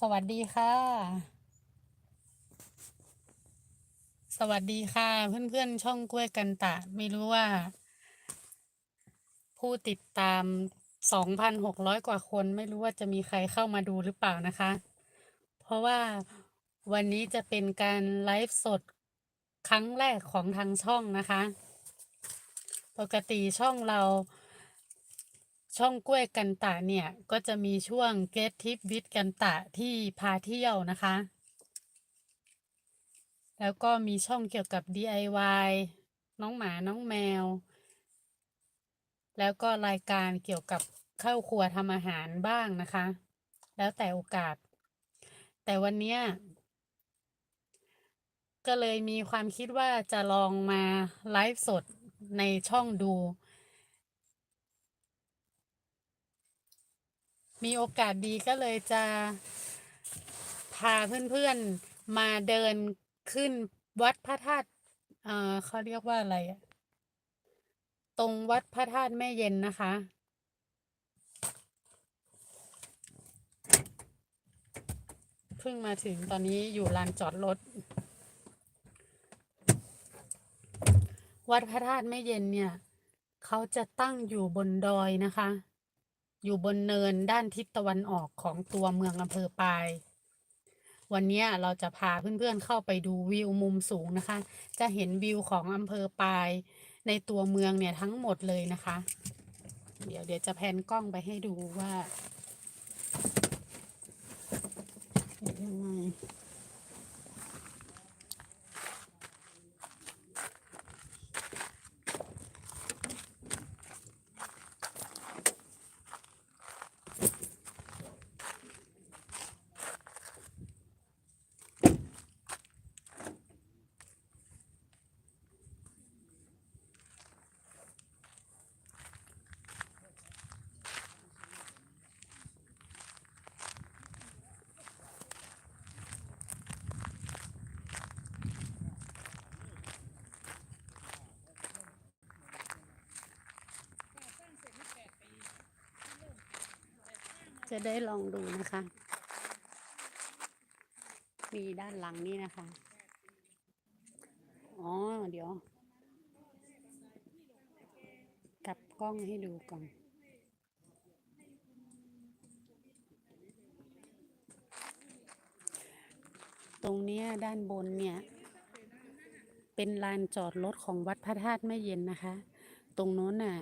สวัสดีค่ะ สวัสดีค่ะ เพื่อนๆ ช่องกล้วยกันตะ ไม่รู้ว่า ผู้ติดตาม2,600กว่าคน ไม่รู้ว่าจะมีใครเข้ามาดูหรือเปล่านะคะ เพราะว่าวันนี้จะเป็นการไลฟ์สดครั้งแรกของทางช่องนะคะ ปกติช่องเรา ช่องกล้วยกันตะเนี่ย ก็จะมีช่วง Get Tip with กันตะที่พาเที่ยวนะคะ แล้วก็มีช่องเกี่ยวกับ DIY น้องหมาน้องแมว แล้วก็รายการเกี่ยวกับเข้าครัวทำอาหารบ้างนะคะ แล้วแต่โอกาส แต่วันเนี้ยก็เลยมีความคิดว่าจะลองมาไลฟ์สดในช่องดู มีโอกาสดีก็เลยจะพาเพื่อนๆมาเดินขึ้นวัดพระธาตุเอ่อเขาเรียกว่าอะไรอะตรงวัดพระธาตุแม่เย็นนะคะ เพิ่งมาถึงตอนนี้อยู่ลานจอดรถ วัดพระธาตุแม่เย็นเนี่ย เขาจะตั้งอยู่บนดอยนะคะ อยู่บนเนินด้านทิศตะวันออกของตัวเมืองอำเภอปาย วันนี้เราจะพาเพื่อนๆเข้าไปดูวิวมุมสูงนะคะ จะเห็นวิวของอำเภอปาย ในตัวเมืองเนี่ยทั้งหมดเลยนะคะ เดี๋ยวเดี๋ยวจะแพนกล้องไปให้ดูว่าเป็นยังไง จะได้ลองดูนะคะ มีด้านหลังนี่นะคะ อ๋อ เดี๋ยว กลับกล้องให้ดูก่อน ตรงเนี้ยด้านบนเนี่ย เป็นลานจอดรถของวัดพระธาตุแม่เย็นนะคะ ตรงโน้นน่ะ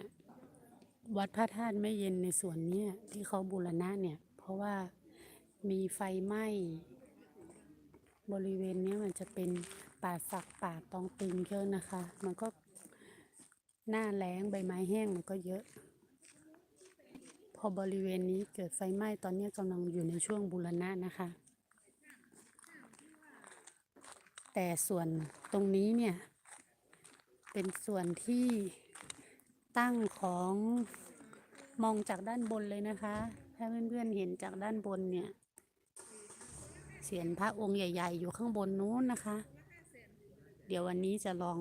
วัดพระธาตุแม่เย็นในส่วนนี้ที่เขาบูรณะเนี่ย เพราะว่ามีไฟไหม้บริเวณนี้มันจะเป็นป่าสักป่าตองตึงเยอะนะคะ มันก็หน้าแล้งใบไม้แห้งมันก็เยอะ พอบริเวณนี้เกิดไฟไหม้ตอนนี้กำลังอยู่ในช่วงบูรณะนะคะ แต่ส่วนตรงนี้เนี่ย เป็นส่วนที่ ตั้งของมองจากด้านบนเลยนะคะ ถ้าเพื่อนๆเห็นจากด้านบนเนี่ยเสียนพระองค์ใหญ่ ๆ อยู่ข้างบนนู้นนะคะ เดี๋ยววันนี้จะลอง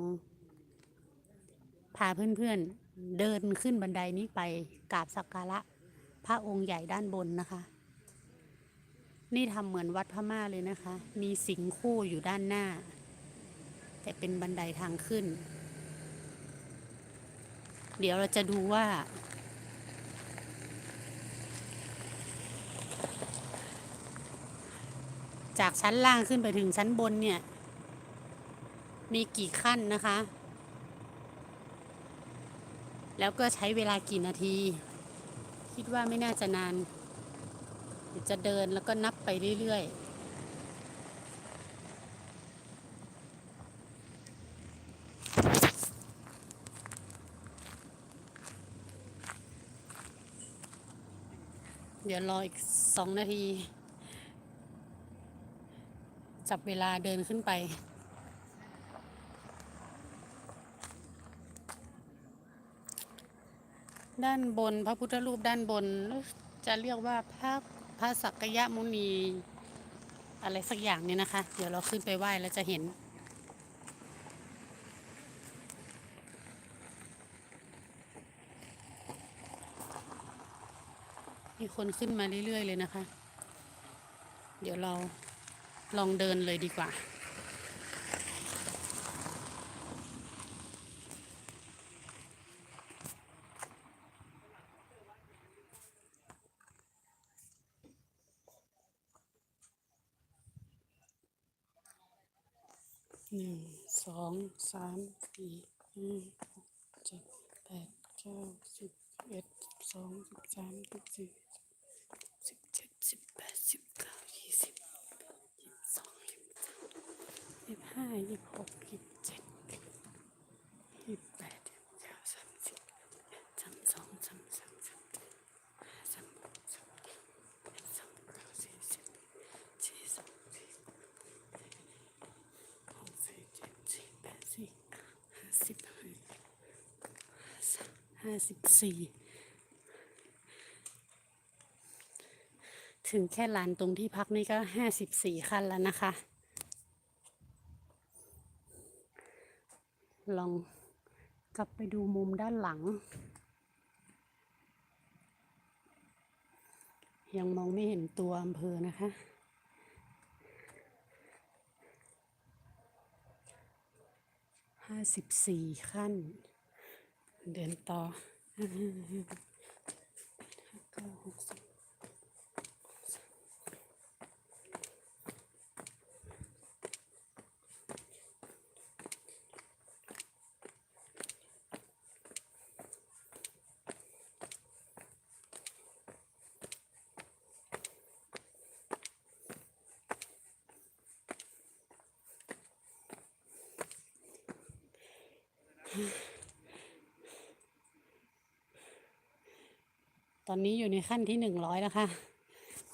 พาเพื่อนๆเดินขึ้นบันไดนี้ไปกราบสักการะพระองค์ใหญ่ด้านบนนะคะ นี่ทำเหมือนวัดพม่าเลยนะคะ มีสิงคู่อยู่ด้านหน้า แต่เป็นบันไดทางขึ้น เดี๋ยวเราจะดูว่า จากชั้นล่างขึ้นไปถึงชั้นบนเนี่ย มีกี่ขั้นนะคะ แล้วก็ใช้เวลากี่นาที คิดว่าไม่น่าจะนาน จะเดินแล้วก็นับไปเรื่อยๆ ดี๋ยวรออีกสองนาที จับเวลาเดินขึ้นไป ด้านบนพระพุทธรูปด้านบน จะเรียกว่าพระพระสักยะมุนี อะไรสักอย่างเนี่ยนะคะ เดี๋ยวเราขึ้นไปไหว้แล้วจะเห็น มีคนขึ้นมาเรื่อยๆเลยนะคะ เดี๋ยวเราลองเดินเลยดีกว่า หนึ่ง สอง สาม สี่ห้าหกเจ็ดแปดเก้าสิบ เอ็ดสิบสองสิบสามสิบสี่สิบเจ็ดสิบแปดสิบเก้ายี่สิบยี่สิบสองยี่สิบสามยี่สิบห้ายี่สิบหกยี่สิบเจ็ดยี่สิบแปดยี่สิบเก้าสามสิบเอ็ดสามสองสามสามสามสี่ห้าสามหกสามเจ็ดแปดสามเก้าสี่สิบสี่สิบสี่ หกสี่เจ็ดสี่แปดสี่ห้าสิบ ห้าสิบสี่ถึงแค่ลานตรงที่พักนี่ก็ห้าสิบสี่ขั้นแล้วนะคะ ลองกลับไปดูมุมด้านหลัง ยังมองไม่เห็นตัวอำเภอนะคะห้าสิบสี่ขั้น เดินต่ อห้าเก้าหกสิบตอนนี้อยู่ในขั้นที่หนึ่งร้อยแล้วค่ะ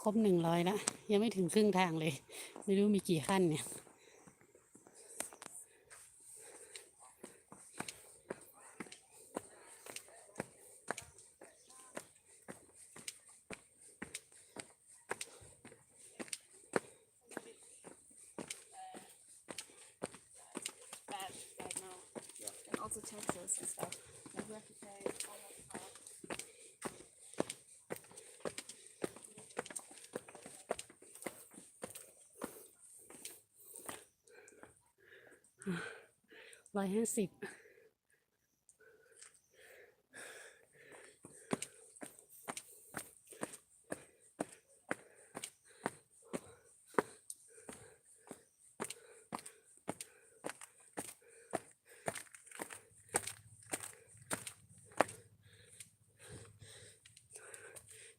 ครบหนึ่งร้อยแล้ว ยังไม่ถึงครึ่งทางเลย ไม่รู้มีกี่ขั้นเนี่ย also taxes and stuff. Like we have to pay ร้อยห้าสิบ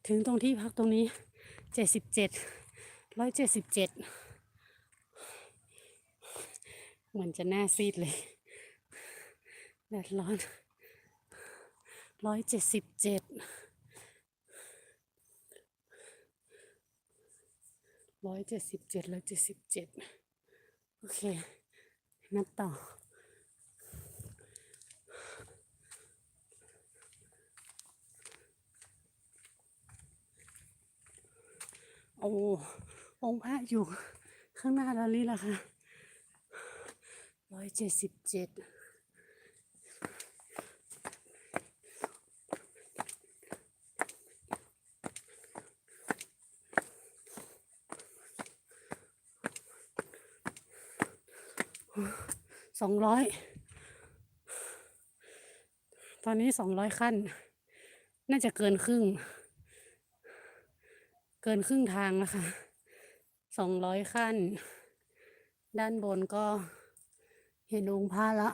ถึงตรงที่พักตรงนี้เจ็ดสิบเจ็ดร้อยเจ็ดสิบเจ็ดเหมือนจะหน้าซีดเลย แดดร้อนร้อยเจ็ดสิบเจ็ดร้อยเจ็ดสิบเจ็ดร้อยเจ็ดสิบเจ็ดโอเค นับต่อโอ้องค์พระอยู่ข้างหน้าเรานี่แหละค่ะร้อยเจ็ดสิบเจ็ด สองร้อยตอนนี้สองร้อยขั้น น่าจะเกินครึ่ง เกินครึ่งทางแล้วค่ะสองร้อยขั้น ด้านบนก็เห็นองค์พระละ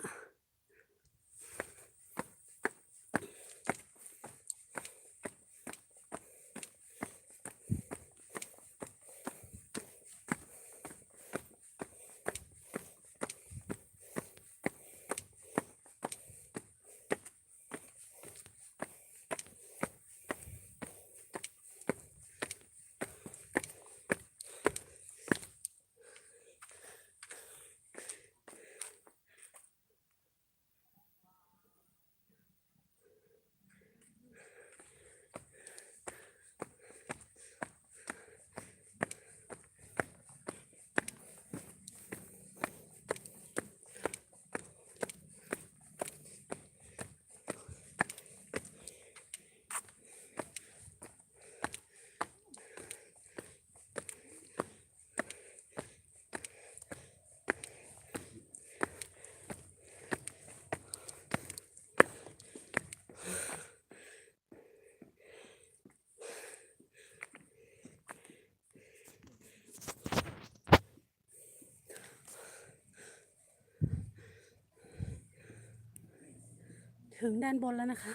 ถึงด้านบนแล้วนะคะ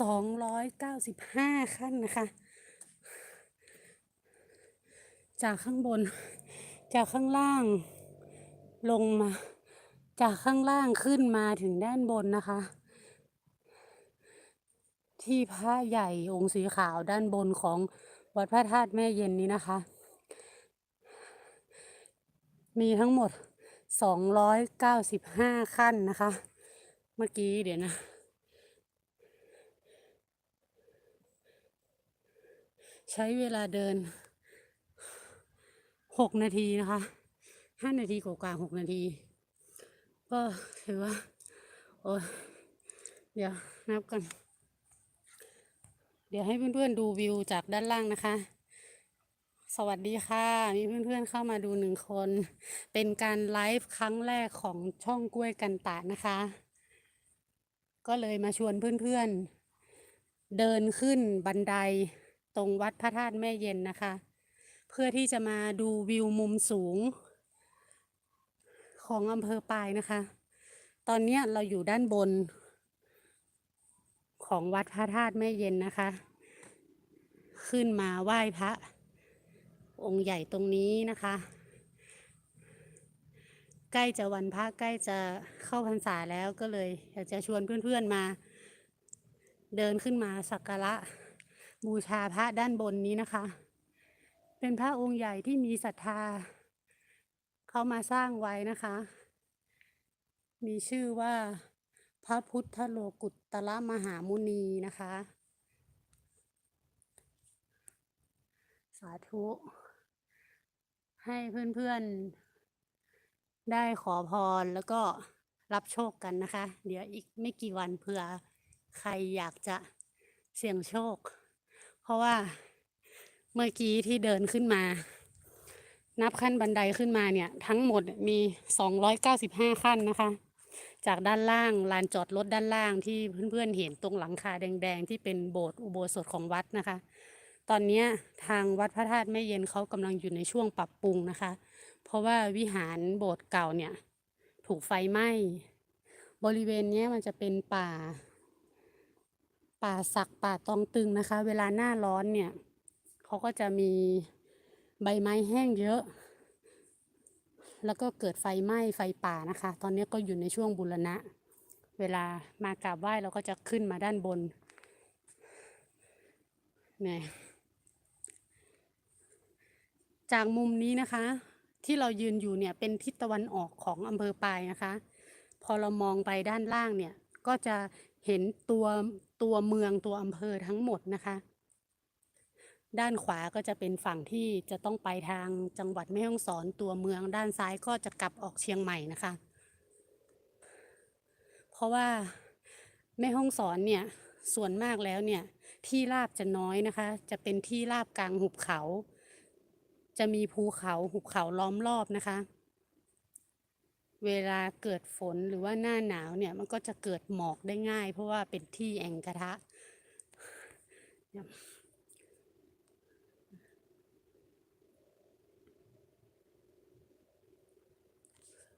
สองร้อยเก้าสิบห้าขั้นนะคะ จากข้างบน จากข้างล่าง ลงมา จากข้างล่างขึ้นมาถึงด้านบนนะคะ ที่พระใหญ่องค์สีขาวด้านบนของวัดพระธาตุแม่เย็นนี้นะคะ มีทั้งหมด 295 ขั้นนะคะ มื่อกี้เดี๋ยวนะ ใช้เวลาเดิน6นาทีนะคะ5นาทีกว่าๆ6นาที ก็ถือว่า โอ้เดี๋ยวนับกันเดี๋ยวให้เพื่อนๆดูวิวจากด้านล่างนะคะ สวัสดีค่ะ มีเพื่อนๆเข้ามาดูหนึ่งคน เป็นการไลฟ์ครั้งแรกของช่องกล้วยกันตะนะคะ ก็เลยมาชวนเพื่อนๆ เดินขึ้นบันไดตรงวัดพระธาตุแม่เย็นนะคะ เพื่อที่จะมาดูวิวมุมสูง ของอำเภอปายนะคะ ตอนนี้เราอยู่ด้านบน ของวัดพระธาตุแม่เย็นนะคะ ขึ้นมาไหว้พระ องค์ใหญ่ตรงนี้นะคะ ใกล้จะวันพระใกล้จะเข้าพรรษาแล้วก็เลยอยากจะชวนเพื่อนๆมา เดินขึ้นมาสักการะบูชาพระด้านบนนี้นะคะ เป็นพระองค์ใหญ่ที่มีศรัทธา เขามาสร้างไว้นะคะ มีชื่อว่าพระพุทธโลกุตตรมหามุนีนะคะ สาธุ ให้เพื่อนๆ ได้ขอพรแล้วก็รับโชคกันนะคะ เดี๋ยวอีกไม่กี่วันเผื่อใครอยากจะเสี่ยงโชค เพราะว่าเมื่อกี้ที่เดินขึ้นมา นับขั้นบันไดขึ้นมาเนี่ย ทั้งหมดมี 295 ขั้นนะคะ จากด้านล่างลานจอดรถด้านล่างที่เพื่อนๆเห็นตรงหลังคาแดงๆ ที่เป็นโบสถ์อุโบสถของวัดนะคะ ตอนนี้ทางวัดพระธาตุแม่เย็นเขากำลังอยู่ในช่วงปรับปรุงนะคะ ราะว่าวิหารโบสถ์เก่าเนี่ย ถูกไฟไหม้ บริเวณนี้มันจะเป็นป่า ป่าสักป่าตองตึงนะคะ เวลาหน้าร้อนเนี่ยเขาก็จะมีใบไม้แห้งเยอะ แล้วก็เกิดไฟไหม้ไฟป่านะคะ ตอนนี้ก็อยู่ในช่วงบูรณะ เวลามากราบไหว้เราก็จะขึ้นมาด้านบนเนี่ยจากมุมนี้นะคะ ที่เรายืนอยู่เนี่ยเป็นทิศตะวันออกของอำเภอปายนะคะ พอเรามองไปด้านล่างเนี่ยก็จะเห็นตัวตัวเมืองตัวอำเภอทั้งหมดนะคะ ด้านขวาก็จะเป็นฝั่งที่จะต้องไปทางจังหวัดแม่ฮ่องสอนตัวเมือง ด้านซ้ายก็จะกลับออกเชียงใหม่นะคะ เพราะว่าแม่ฮ่องสอนเนี่ยส่วนมากแล้วเนี่ยที่ราบจะน้อยนะคะ จะเป็นที่ราบกลางหุบเขา จะมีภูเขาหุบเขาล้อมรอบนะคะ เวลาเกิดฝนหรือว่าหน้าหนาวเนี่ยมันก็จะเกิดหมอกได้ง่าย เพราะว่าเป็นที่แอ่งกระทะ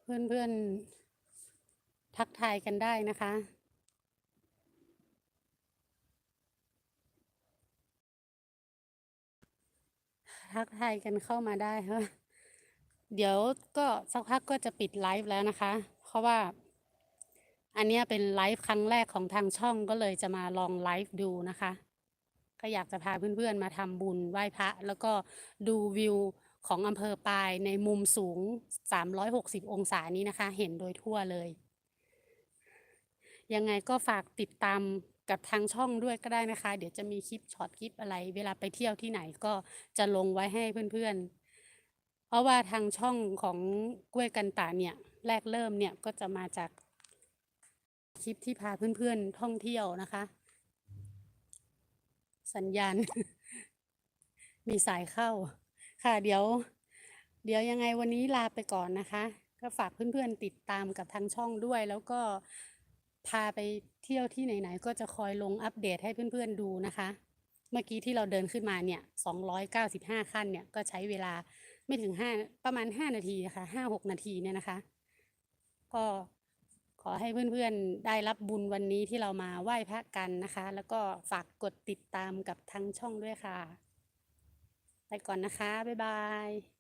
เพื่อนๆทักทายกันได้นะคะ ทักทายกันเข้ามาได้ค่ะเดี๋ยวก็สักพักก็จะปิดไลฟ์แล้วนะคะ เพราะว่า อันนี้เป็นไลฟ์ครั้งแรกของทางช่องก็เลยจะมาลองไลฟ์ดูนะคะ ก็อยากจะพาเพื่อนๆมาทำบุญไหว้พระ แล้วก็ดูวิวของอำเภอปายในมุมสูง 360 องศานี้นะคะ เห็นโดยทั่วเลย ยังไงก็ฝากติดตาม กับทางช่องด้วยก็ได้นะคะ เดี๋ยวจะมีคลิปช็อตคลิปอะไร เวลาไปเที่ยวที่ไหนก็จะลงไว้ให้เพื่อนๆ เพราะว่าทางช่องของกล้วยกันตาเนี่ย แรกเริ่มเนี่ยก็จะมาจากคลิปที่พาเพื่อนๆท่องเที่ยวนะคะ สัญญาณ มีสายเข้า ค่ะเดี๋ยว เดี๋ยวยังไงวันนี้ลาไปก่อนนะคะ ก็ฝากเพื่อนๆติดตามกับทางช่องด้วยแล้วก็ พาไปเที่ยวที่ไหนๆก็จะคอยลงอัปเดตให้เพื่อนๆดูนะคะ เมื่อกี้ที่เราเดินขึ้นมาเนี่ย 295 ขั้นเนี่ยก็ใช้เวลาไม่ถึง 5 ประมาณ 5 นาทีนะคะ5-6 นาทีเนี่ยนะคะ ก็ขอให้เพื่อนๆได้รับบุญวันนี้ที่เรามาไหว้พระกันนะคะ แล้วก็ฝากกดติดตามกับทั้งช่องด้วยค่ะ ไปก่อนนะคะ บ๊ายบาย